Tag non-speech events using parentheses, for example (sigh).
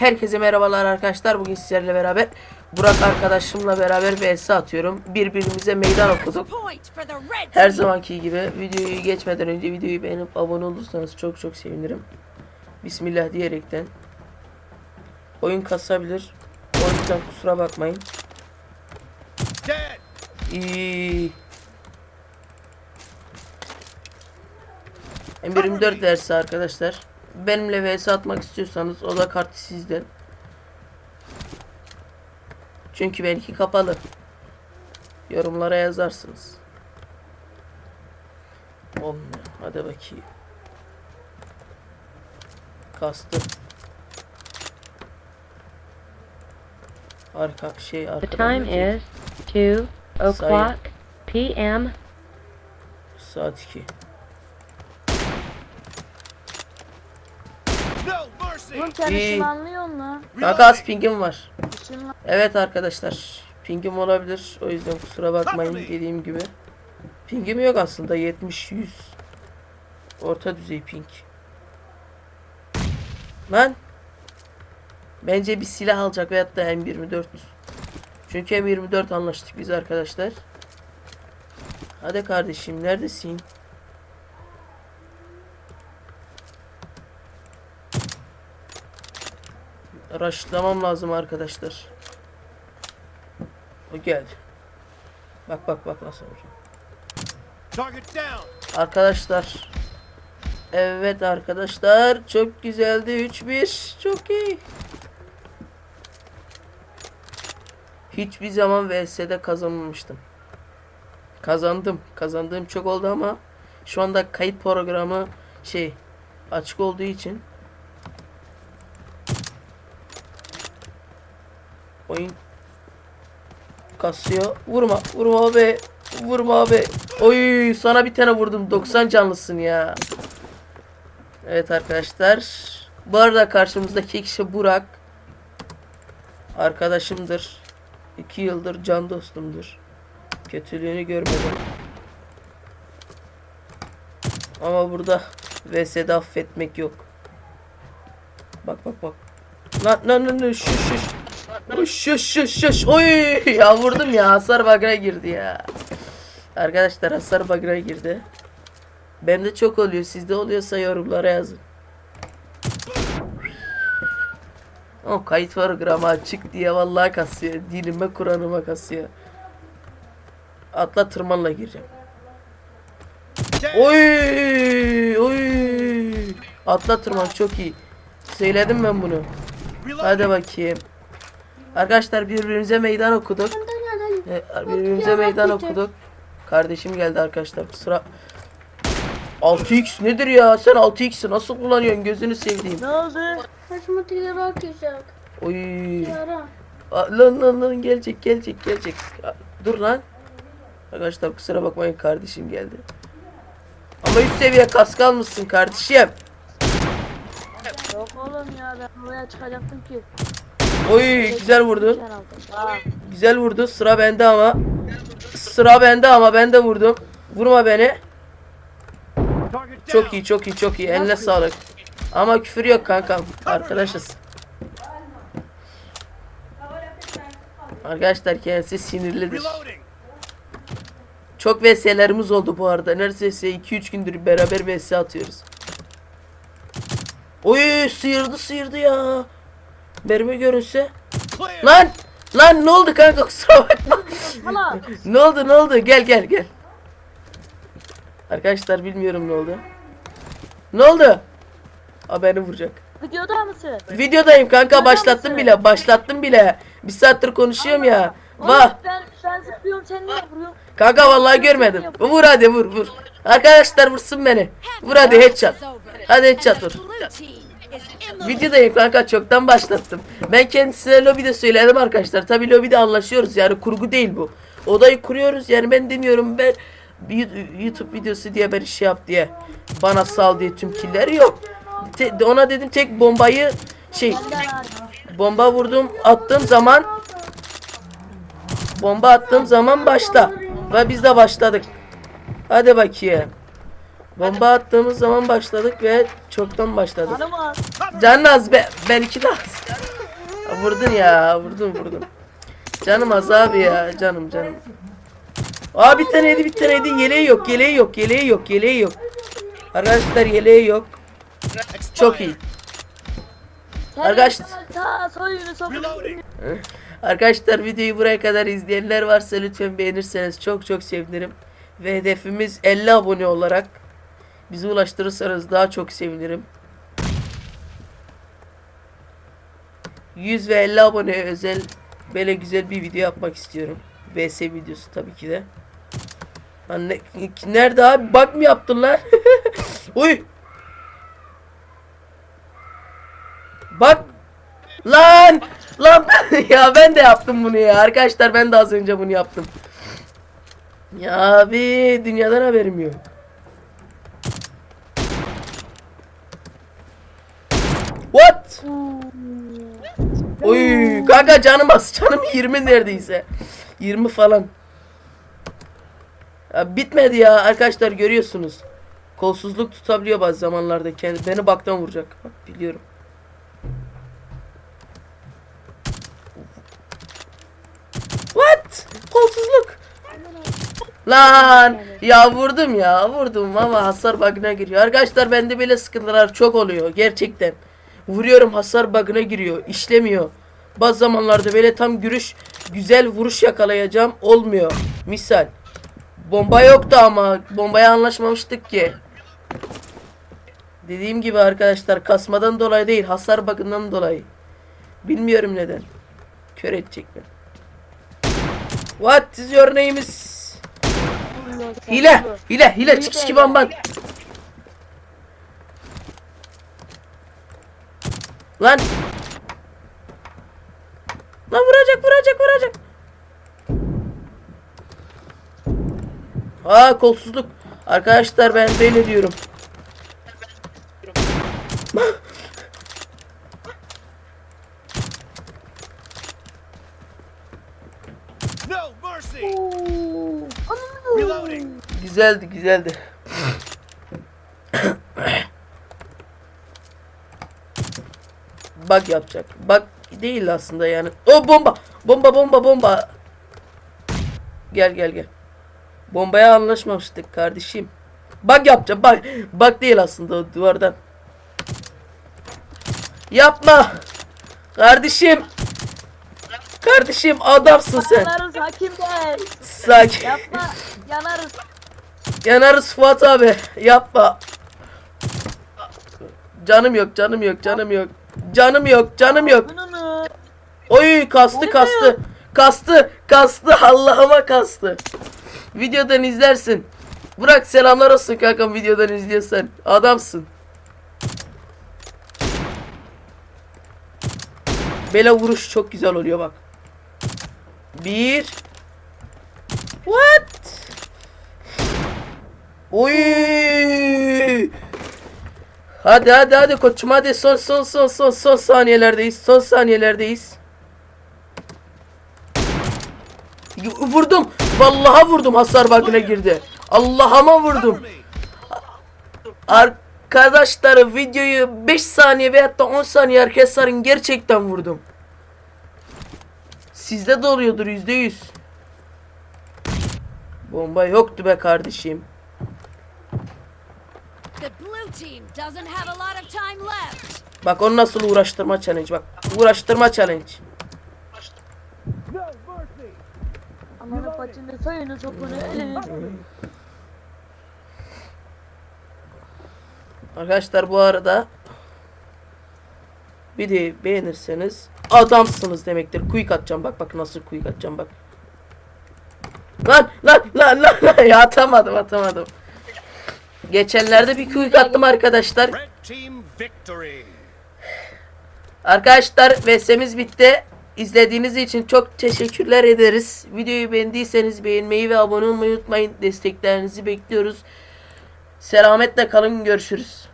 Herkese merhabalar arkadaşlar. Bugün sizlerle beraber Burak arkadaşımla beraber vs atıyorum. Birbirimize meydan okuduk. Her zamanki gibi videoyu geçmeden önce videoyu beğenip abone olursanız çok çok sevinirim. Bismillah diyerekten. Oyun kasabilir. O yüzden kusura bakmayın. İyi. M24 dersi arkadaşlar. Benimle vs atmak istiyorsanız o da kartı sizden. Çünkü benimki kapalı. Yorumlara yazarsınız. Olmuyor. Hadi bakayım. Kastım. Arka şey The arkadan time is 2 o'clock p.m. Saat 2. No mercy! Oğlum sen İyi. ışınlanmıyor mu? Kanka az pingim var. Işınlan... Evet arkadaşlar. Pingim olabilir. O yüzden kusura bakmayın dediğim gibi. Pingim yok aslında 70-100. Orta düzey ping. Lan. Bence bir silah alacak veyahut da M24. Çünkü M24 anlaştık biz arkadaşlar. Hadi kardeşim neredesin? Raşlamam lazım arkadaşlar. O geldi. Bak bak bak nasıl vuracağım. Arkadaşlar. Evet arkadaşlar. Çok güzeldi. 3-1. Çok iyi. Hiçbir zaman VS'de kazanmamıştım. Kazandım. Kazandığım çok oldu ama şu anda kayıt programı şey açık olduğu için oyun kasıyor. Vurma, vurma abi. Vurma abi. Oy sana bir tane vurdum. 90 canlısın ya. Evet arkadaşlar. Bu arada karşımızdaki kişi Burak. Arkadaşımdır. 2 yıldır can dostumdur. Kötülüğünü görmedim. Ama burada VS'de affetmek yok. Bak bak bak. Lan lan lan lan şuş Şuş şuş şuş. Oy ya vurdum ya hasar bug'a girdi ya. Arkadaşlar hasar bug'a girdi. Bende çok oluyor. Sizde oluyorsa yorumlara yazın. O kayıt var grama açık diye vallahi kasıyor. Dinime Kur'an'ıma kasıyor. Atla tırmanla gireceğim. Oy oy. Atla tırman çok iyi. Söyledim ben bunu. Hadi bakayım. Arkadaşlar birbirimize meydan okuduk. Ee, birbirimize meydan okuduk. Kardeşim geldi arkadaşlar. Kusura 6x nedir ya? Sen 6x'i nasıl kullanıyorsun? Gözünü sevdiğim. Ne oldu? Saçma tigara akacak. Oy. Yara. Lan lan lan gelecek gelecek gelecek. Dur lan. Arkadaşlar kusura bakmayın kardeşim geldi. Ama üst seviye kask almışsın kardeşim. Yok oğlum ya ben buraya çıkacaktım ki. Oy güzel. Aa, Güzel vurdu. Sıra bende ama. Sıra bende ama ben de vurdum. Vurma beni. Çok iyi çok iyi çok iyi. Eline sağlık. Ama küfür yok kankam. Arkadaşız. Arkadaşlar kendisi sinirlidir. Çok VS'lerimiz oldu bu arada. Neredeyse 2-3 gündür beraber VS atıyoruz. Oy sıyırdı sıyırdı ya. Mermi görünse. Clear! Lan! Lan ne oldu kanka (laughs) kusura bakma. ne oldu ne oldu? Gel gel gel. Arkadaşlar bilmiyorum ne oldu. Ne oldu? Aa beni vuracak. videoda mısın? Videodayım kanka Videoda başlattım mısın? bile başlattım bile. Bir saattir konuşuyorum ya. Oğlum Vah. ben, ben zıplıyorum sen niye vuruyorsun? Kanka vallahi görmedim. Vur hadi vur vur. Arkadaşlar vursun beni. Vur hadi headshot. Hadi headshot vur. Videodayım kanka çoktan başlattım. Ben kendisine lobide söyledim arkadaşlar. Tabi lobide anlaşıyoruz yani kurgu değil bu. Odayı kuruyoruz yani ben demiyorum ben YouTube videosu diye bir şey yap diye. Bana sal diye tüm killeri yok. Te- ona dedim tek bombayı şey bomba vurdum attığım zaman bomba attığım zaman başla. Ve biz de başladık. Hadi bakayım. Bomba attığımız zaman başladık ve çoktan başladık. Canın az be. Belki de az. vurdun ya vurdun vurdun. Canım az abi ya canım canım. Aa bir tane yedi bir tane yedi yeleği yok yeleği yok yeleği yok yeleği yok. Arkadaşlar yeleği yok. Çok iyi. Arkadaşlar. Arkadaşlar videoyu buraya kadar izleyenler varsa lütfen beğenirseniz çok çok sevinirim. Ve hedefimiz 50 abone olarak bizi ulaştırırsanız daha çok sevinirim. 100 ve 50 abone özel böyle güzel bir video yapmak istiyorum. VS videosu tabii ki de. Lan ne- nerede abi? Bak mı yaptın lan? (laughs) Uy! Bak! Lan! Lan (laughs) ya ben de yaptım bunu ya. Arkadaşlar ben de az önce bunu yaptım. Ya abi dünyadan haberim yok. What? Oy kanka canım az canım 20 neredeyse. 20 falan. Ya bitmedi ya arkadaşlar görüyorsunuz. Kolsuzluk tutabiliyor bazı zamanlarda kendi beni baktan vuracak. Bak biliyorum. What? Kolsuzluk. Lan ya vurdum ya vurdum ama hasar bug'ına giriyor. Arkadaşlar bende böyle sıkıntılar çok oluyor gerçekten. Vuruyorum hasar bug'ına giriyor işlemiyor. Bazı zamanlarda böyle tam görüş güzel vuruş yakalayacağım olmuyor. Misal. Bomba yoktu ama bombaya anlaşmamıştık ki. Dediğim gibi arkadaşlar kasmadan dolayı değil hasar bug'ından dolayı. Bilmiyorum neden. Kör edecek beni. What is your name is? Hile, hile, hile, çıkış gibi bamban. Lan. Lan vuracak, vuracak, vuracak. Aa kolsuzluk. Arkadaşlar ben böyle diyorum. No mercy. Reloading. Güzeldi, güzeldi. Bak yapacak. Bak değil aslında yani. O bomba. Bomba bomba bomba. Gel gel gel. Bombaya anlaşmamıştık kardeşim. Bak yapacağım bak. Bak değil aslında o duvardan. Yapma. Kardeşim. Kardeşim adamsın sen. Yanarız hakim bey. Sakin. Yapma. Yanarız. Yanarız Fuat abi. Yapma. Canım yok, canım yok, canım yok. Canım yok, canım yok. Oy kastı kastı. Kastı, kastı. Allah'ıma kastı. Videodan izlersin. Burak selamlar olsun kankam videodan izliyorsan. Adamsın. Bela vuruş çok güzel oluyor bak. Bir. What? Oy! Hadi hadi hadi koçum hadi son son son son son saniyelerdeyiz. Son saniyelerdeyiz. Vurdum. Vallaha vurdum hasar bug'ına girdi. Allah'ıma vurdum. Arkadaşlar videoyu 5 saniye veyahut da 10 saniye arkaya gerçekten vurdum. Sizde de oluyordur yüzde yüz. Bomba yoktu be kardeşim. Bak onu nasıl uğraştırma challenge bak. Uğraştırma challenge. Arkadaşlar bu arada videoyu beğenirseniz adamsınız demektir. Quick atacağım bak bak nasıl quick atacağım bak. Lan lan lan lan, lan. (laughs) ya atamadım atamadım. Geçenlerde bir quick attım arkadaşlar. Arkadaşlar VS'miz bitti. İzlediğiniz için çok teşekkürler ederiz. Videoyu beğendiyseniz beğenmeyi ve abone olmayı unutmayın. Desteklerinizi bekliyoruz. Selametle kalın görüşürüz.